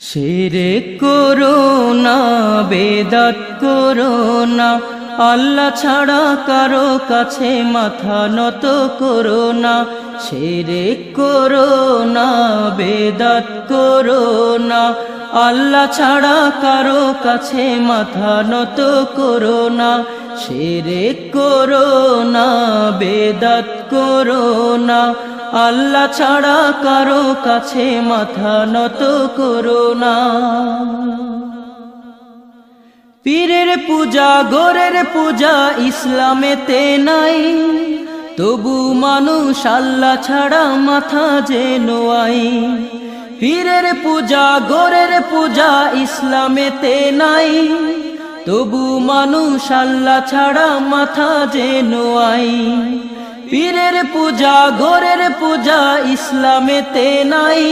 শিরে করোনা বেদাত করোনা আল্লাহ ছাড়া কারও কাছে মাথা নত করোনা শিরে করোনা বেদাত করোনা আল্লাহ ছাড়া কারও কাছে মাথা নত করোনা শিরে করোনা বেদাত করোনা আল্লাহ ছাড়া কারও কাছে মাথা নত করো না। পীরের পূজা, গোরের পূজা ইসলামেতে নাই। তবু মানুষ আল্লাহ ছাড়া মাথা যে নোয়াই পীরের পূজা, গোরের পূজা ইসলামেতে নাই। তবু মানুষ আল্লাহ ছাড়া মাথা যে নোয়াই পীরের পূজা গোরের পূজা, ইসলামেতে নাই।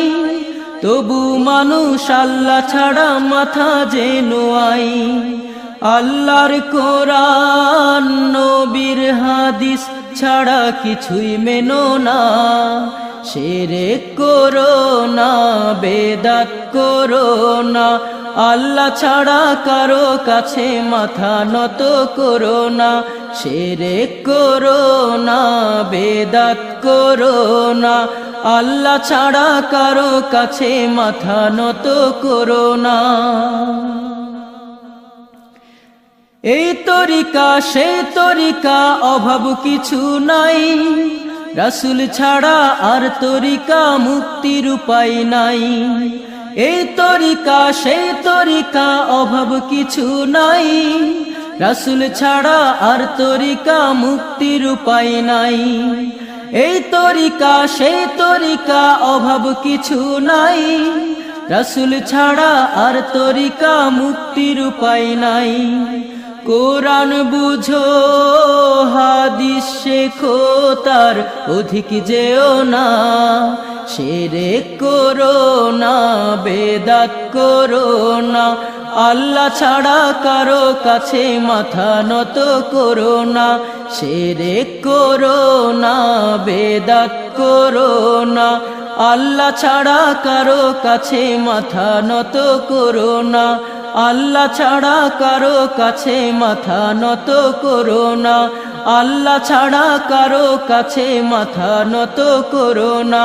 তবু মানুষ আল্লাহ ছাড়া মাথা যে নোয়াই আল্লাহর কোরআন, নবীর হাদিস ছাড়া কিছুই মেনো না। সেরে করোনা বেদাত করোনা আল্লাহ ছাড়া কারও কাছে মাথা নত করো না সেরে করোনা বেদাত করো না। আল্লাহ ছাড়া কারও কাছে মাথা নত করো না। এই তরিকা, সে তরিকা, অভাব কিছু নাই। রাসুল ছাড়া আর তরিকা মুক্তির উপায় নাই। এই তরিকা, সেই তরিকা, অভাব কিছু নাই। রাসুল ছাড়া আর তরিকা মুক্তির উপায় নাই। এই তরিকা, সেই তরিকা, অভাব কিছু নাই। রাসুল ছাড়া আর তরিকা মুক্তির উপায় নাই। কোরআন বুঝো, হাদিস শেখো, তার অধিক যেও না। সেরে করো না। বেদাত করো না। আল্লাহ ছাড়া কারও কাছে মাথা নত করো না। সেরে করো না, বেদাত করো না। আল্লাহ ছাড়া কারও কাছে মাথা নত করো না। আল্লাহ ছাড়া কারও কাছে মাথা নত করো না। আল্লাহ ছাড়া কারও কাছে মাথা নত করো না।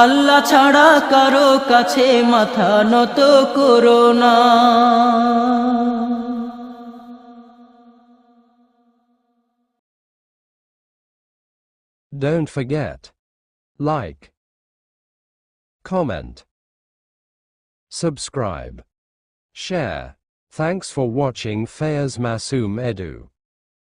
আল্লাহ ছাড়া কারো কাছে মাথা নত করো না Don't forget. Like. Comment. Subscribe. Share. Thanks for watching Fayaz Masoom Edu.